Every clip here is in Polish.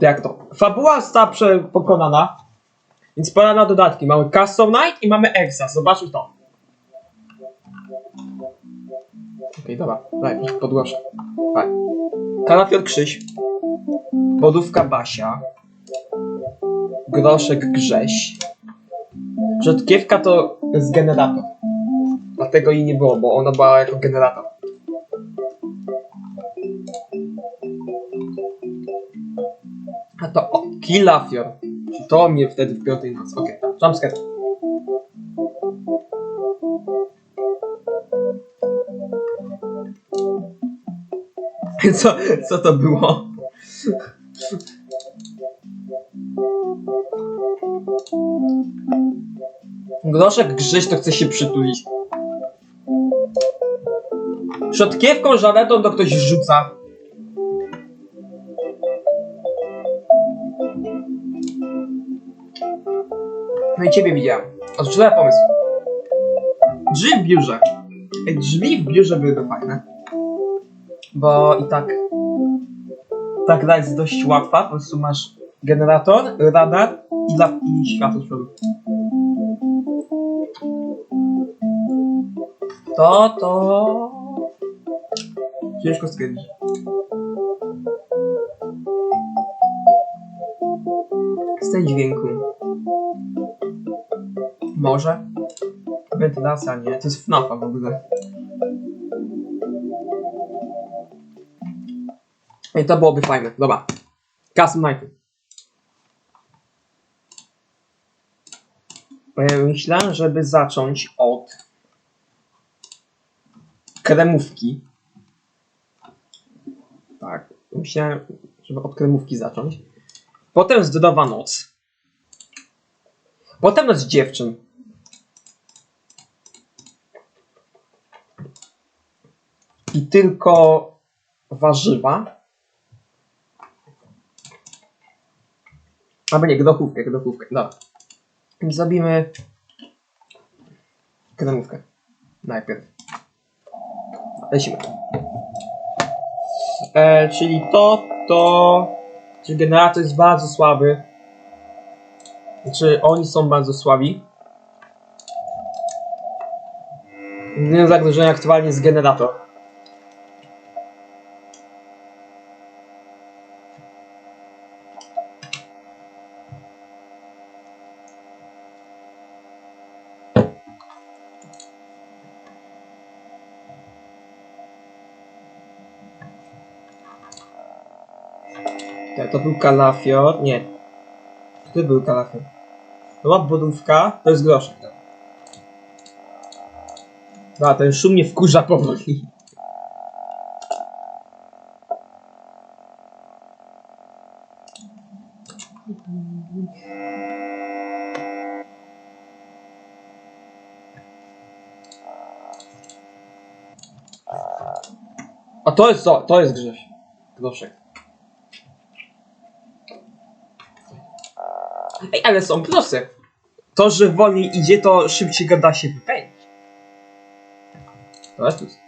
Jak to? Fabuła została pokonana, więc pora na dodatki. Mamy Custom Night i mamy Exa. Zobaczmy to. Okej, dobra. Daj, podgłoszę. Tak. Kalafior Krzyś. Bodówka Basia. Groszek Grześ. Rzodkiewka to jest generator. Dlatego jej nie było, bo ona była jako generator. Killafior. To mnie wtedy w piątej nocy? Okej, okay, jumpscare. Co, co to było? Groszek Grzyś to chce się przytulić. Szotkiewką żaletą to ktoś rzuca. No i ciebie widziałem. Odrzucę pomysł. Drzwi w biurze. Drzwi w biurze byłyby fajne. Bo i tak... Ta gra jest dość łatwa. Po prostu masz generator, radar i, la- i światło z przodu. To, to... Ciężko stwierdzić. Z tej dźwięku. Może? Wentylacja nie, to jest FNAFa w ogóle. I to byłoby fajne, dobra. Custom Night. E, Myślałem, żeby zacząć od kremówki. Tak, myślałem, żeby od kremówki zacząć. Potem Zdrowa Noc. Potem Noc Dziewczyn. I tylko warzywa. Albo nie, grochówkę, grochówkę. Dobra. I Zrobimy kremówkę. Najpierw. Lecimy. E, czyli to, to... Czyli generator jest bardzo słaby. Znaczy, oni są bardzo słabi. Jedynym zagrożeniem aktualnie jest generator. Tak, to był kalafior. Nie. To był kalafior. To była budówka, to jest groszek. No, ten szum mnie wkurza powoli. A to jest co? To jest Grześ. Groszek. Ej, ale są plusy. To, że wolniej idzie, to szybciej go da się wypędzić. To jest plus.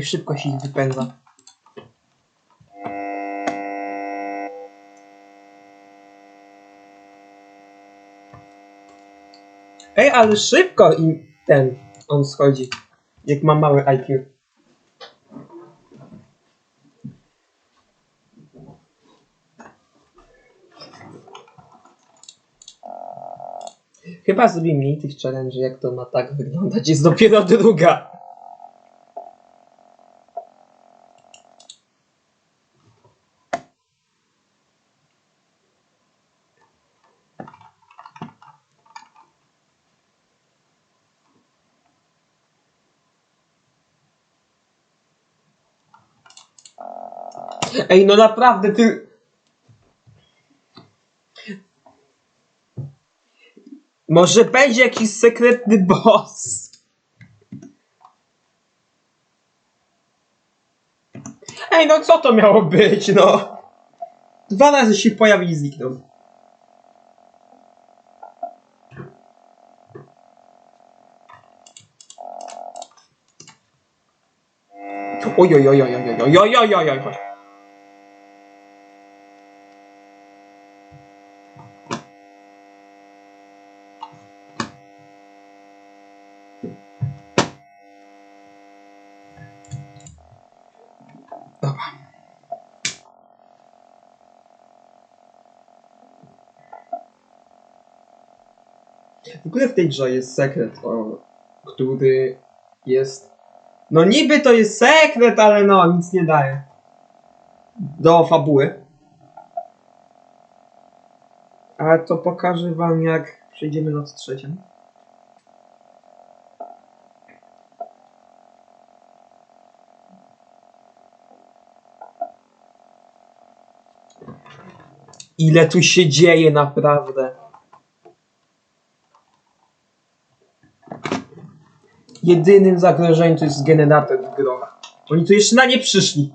Ej, szybko się wypędza. Ej, ale szybko im ten, on schodzi. Jak ma mały IQ. Chyba zrobię mniej tych challenge, jak to ma tak wyglądać. Jest dopiero druga. Ej, no naprawdę, ty... Może będzie jakiś sekretny boss? Ej, no co to miało być, no? Dwa razy się pojawił i zniknął. Oj, oj, oj, oj, oj, oj, oj, oj, oj, oj, chodź. Dobra. W ogóle w tej grze jest sekret, o, który jest no niby to jest sekret, ale no, nic nie daje. Do fabuły. Ale to pokażę wam jak przejdziemy noc trzecią. Ile tu się dzieje naprawdę. Jedynym zagrożeniem to jest generator w grach. Oni tu jeszcze na nie przyszli.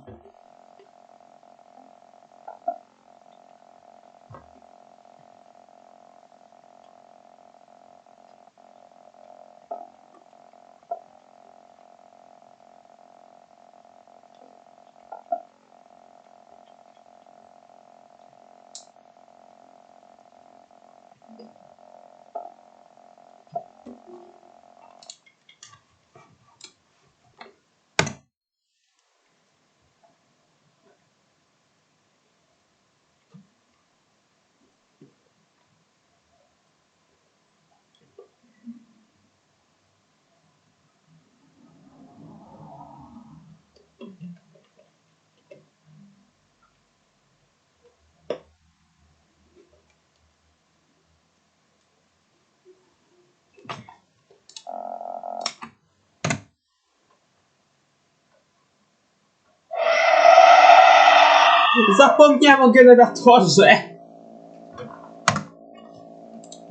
Zapomniałem o generatorze!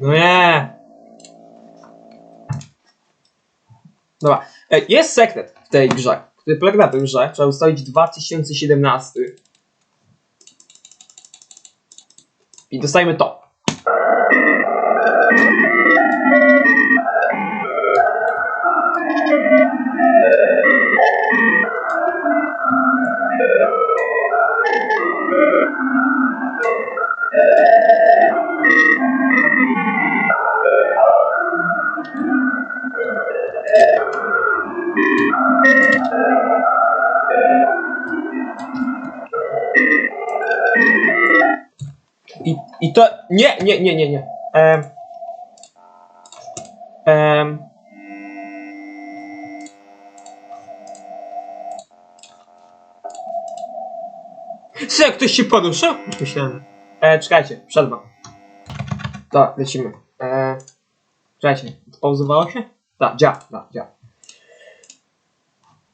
No nie! Dobra, e, jest sekret w tej grze, który polega na tym, że trzeba ustalić 2017 i dostajemy to. To... Nie, nie, nie, nie, nie. Em, em, Co, jak ktoś się poruszył? Myślałem. E, czekajcie, przerwa. Tak, lecimy. E, czekajcie, pauzowało się? Tak, działa, tak, działa.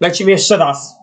Lecimy jeszcze raz.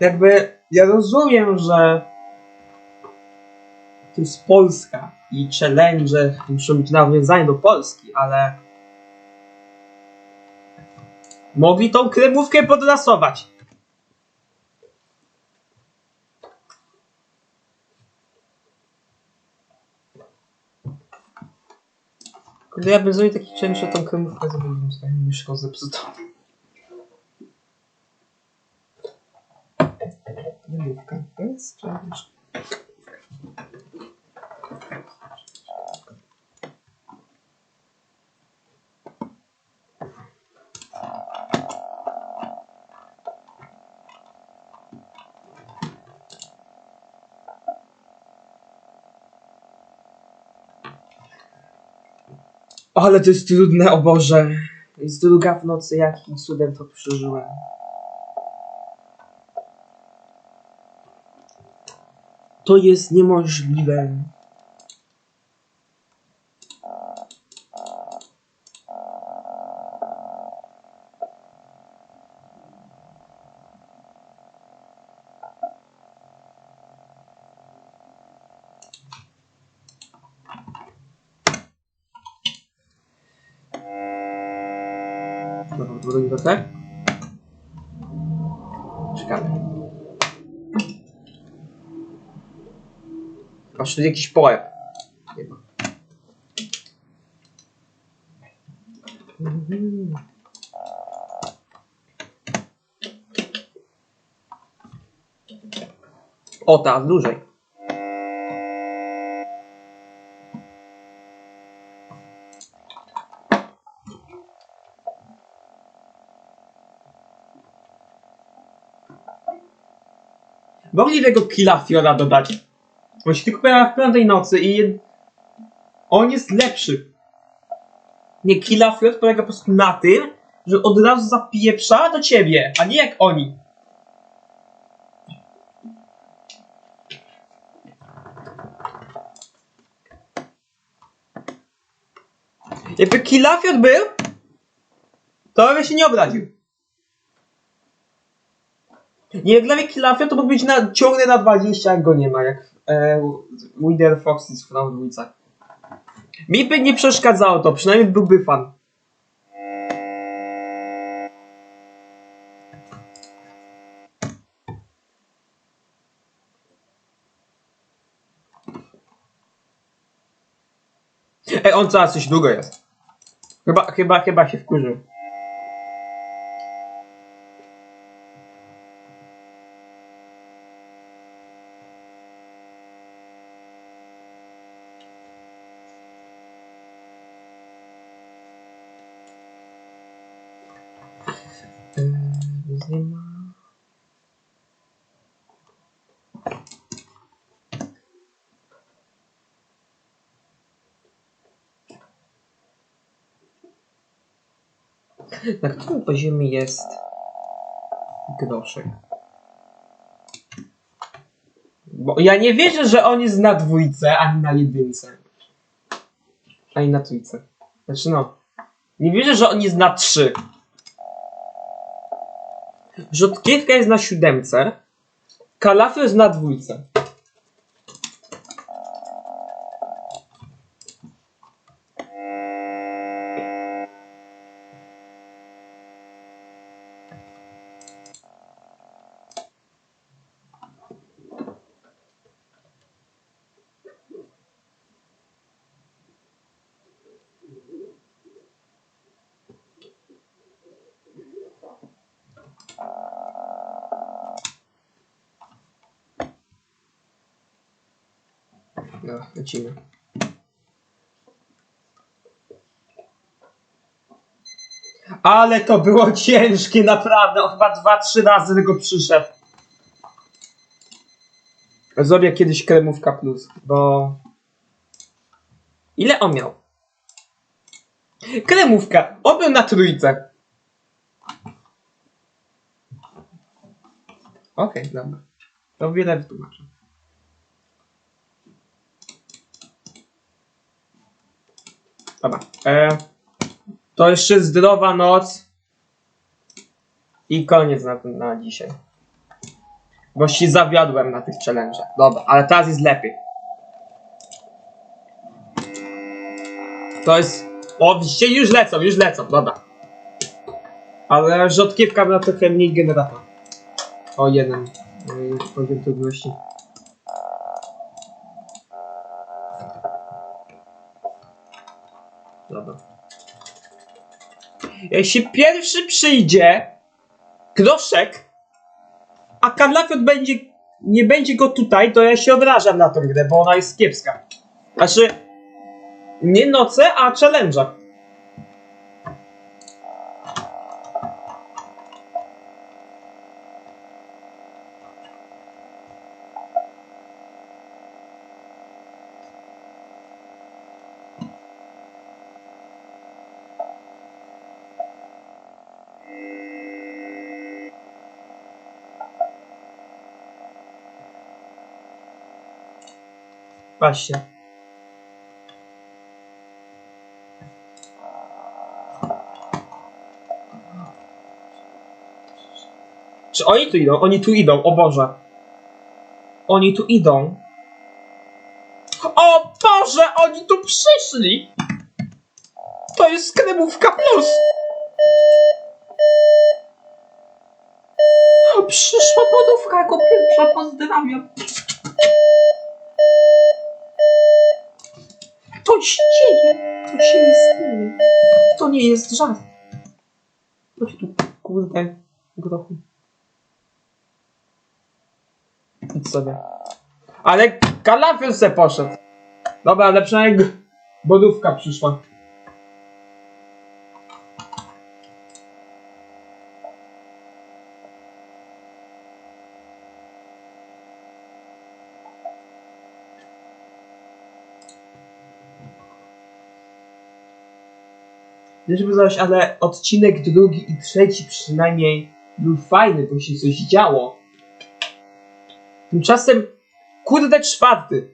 Jakby ja rozumiem, że to jest Polska i challenge muszą być nawiązane do Polski, ale mogli tą kremówkę podlasować. Kurde, ja bym zrobił taki challenge, że tą kremówkę zrobiłem swoją myszką zepsutą. To jest. Ale to jest trudne, o Boże. Jest druga w nocy, jakim cudem to przeżyłem. To jest niemożliwe. Dobra, drugi tak? Masz tu jakiś. Mhm. O, ta, dłużej. Mogli tego killa Fiora dodać. On się tylko pojawia w piątej nocy i on jest lepszy. Nie, killa Fior polega po prostu na tym, że od razu zapieprza do ciebie, a nie jak oni. Jakby Kilafiot był, to bym się nie obraził. Nie, jak dla mnie Kilafiot to mógł być na, ciągle na 20, jak go nie ma, jak Wither Foxes w Crown dwójce. Mi by nie przeszkadzało to, przynajmniej byłby fan. Ej, on coraz coś długo jest. Chyba, chyba, chyba się wkurzył. Na którym poziomie jest groszek? Bo ja nie wierzę, że on jest na dwójce, ani na jedynce. Ani na trójce. Znaczy no. Nie wierzę, że on jest na trzy. Rzodkiewka jest na siódemce. Kalafio jest na dwójce. No, lecimy. Ale to było ciężkie, naprawdę. On chyba dwa, trzy razy tylko przyszedł. Zrobię kiedyś kremówka plus, bo... Ile on miał? Kremówka. On był na trójce. Okej, dobra. To wiele wytłumaczę. Dobra. E, to jeszcze zdrowa noc. I koniec na, na dzisiaj. Bo się zawiodłem na tych challenge'ach. Dobra, ale teraz jest lepiej. To jest... O, widzicie, już lecą, już lecą, dobra. Ale rzodkiewka na trochę mniej generator. O, jeden. Poziom trudności. Jeśli pierwszy przyjdzie groszek, a Karlafiot będzie, nie będzie go tutaj, to ja się obrażam na tą grę, bo ona jest kiepska. Znaczy, nie noce, a challenge'a. Właśnie. Czy oni tu idą? Oni tu idą, o Boże. Oni tu idą. O Boże, oni tu przyszli! To jest kremówka plus! Przyszła podówka jako pierwsza, pozdrawiam. Się dzieje! To się dzieje! To nie jest żart. Chodź tu, kurde, grochu. Idź sobie. Ale kalafior se poszedł. Dobra, ale przynajmniej bodówka przyszła. Nie żeby coś, ale odcinek drugi i trzeci przynajmniej był fajny, bo się coś działo. Tymczasem, kurde, czwarty.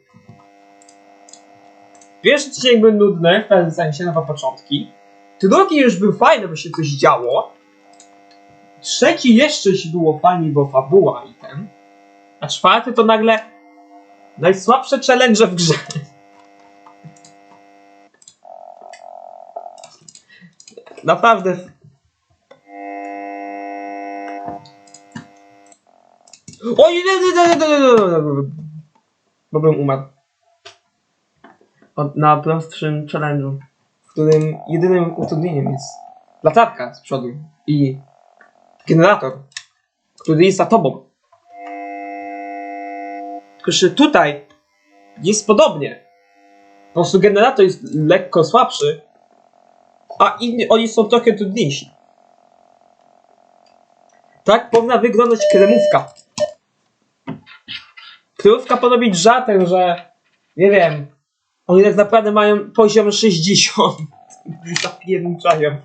Pierwszy odcinek był nudny, w pewnym sensie, nowe początki. Drugi już był fajny, bo się coś działo. Trzeci jeszcze się było fajnie, bo fabuła i ten. A czwarty to nagle najsłabsze challenge w grze. Naprawdę. O nie, nie, nie, nie, nie, nie, Bo bym umarł. Na prostszym challenge'u, w którym jedynym utrudnieniem jest latarka z przodu i generator, który jest za tobą. Tylko, że tutaj jest podobnie. Po prostu generator jest lekko słabszy, a inni, oni są trochę trudniejsi. Tak powinna wyglądać kremówka. Kremówka powinna być żartem, że nie wiem, oni tak naprawdę mają poziom 60. Zapierniczają.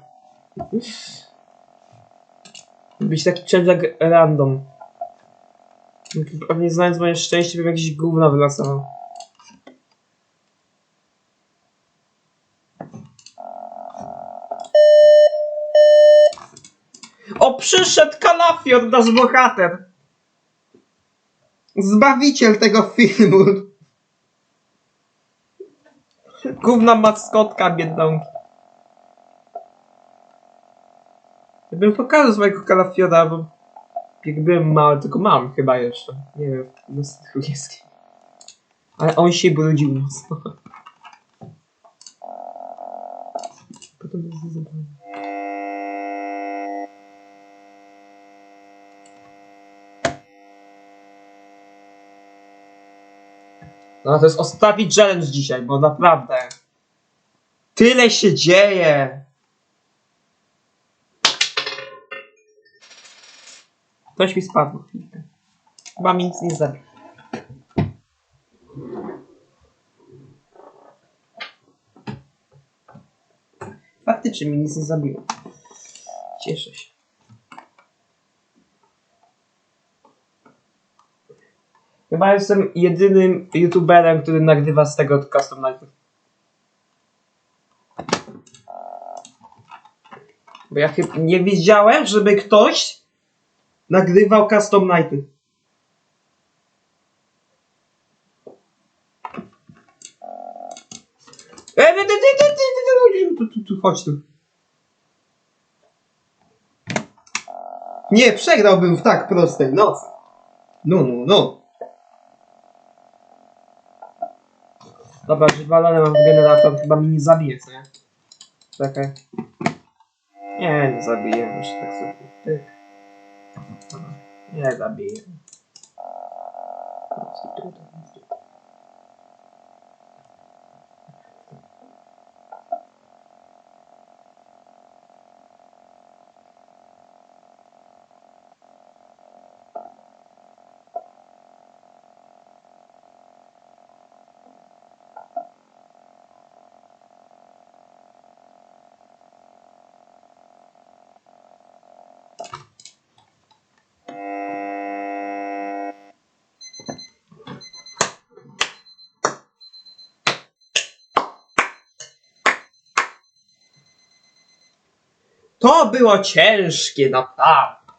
Być taki challenge jak random. Pewnie znając moje szczęście, bym jakieś gówna wylasował. Przyszedł Kalafior, nasz bohater! Zbawiciel tego filmu. Główna maskotka biedronki. Ja bym pokazał swojego Kalafiora, bo jak byłem mały, tylko mam chyba jeszcze. Nie wiem, tych jest. Ale on się brudził mocno. Potem jest zabawne. No to jest ostatni challenge dzisiaj, bo naprawdę tyle się dzieje. Ktoś mi spadł chwilkę. Chyba mi nic nie zabił. Faktycznie mi nic nie zabiło. Cieszę się. Chyba jestem jedynym youtuberem, który nagrywa z tego Custom Night. Bo ja chyba nie widziałem, żeby ktoś nagrywał Custom Nighty. Chodź tu. Nie, przegrałbym w tak prostej nocy. No, no, no. Dobra, wywalone mam w generator, chyba mi nie zabije, co nie? Czekaj. Nie, nie zabiję, już tak sobie. Tyk. Nie zabiję. To było ciężkie, naprawdę.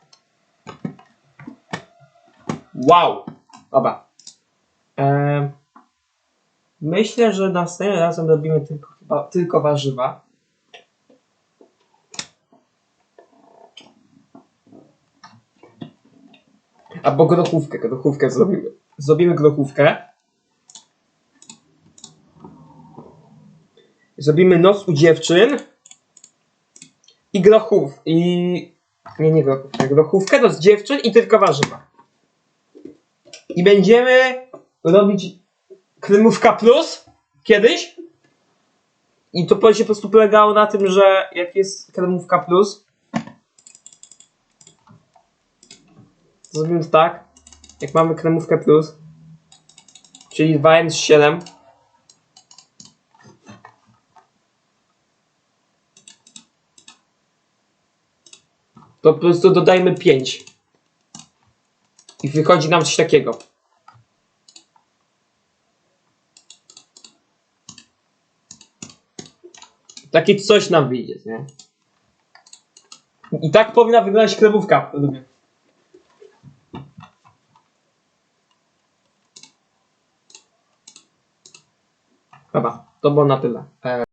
Wow. Dobra. Myślę, że następnym razem robimy tylko, chyba, tylko warzywa. Albo grochówkę, grochówkę zrobimy. Zrobimy grochówkę. Zrobimy noc u dziewczyn. I grochów. I. Nie, nie grochówkę. Grochówkę to z dziewczyn i tylko warzywa. I będziemy robić kremówka plus kiedyś. I to będzie po prostu polegało na tym, że jak jest kremówka plus, zrobimy tak. Jak mamy kremówkę plus, czyli 2 z 7 po prostu dodajmy 5. I wychodzi nam coś takiego. Takie coś nam wyjdzie, nie? I tak powinna wyglądać kremówka. według. Dobra, to było na tyle.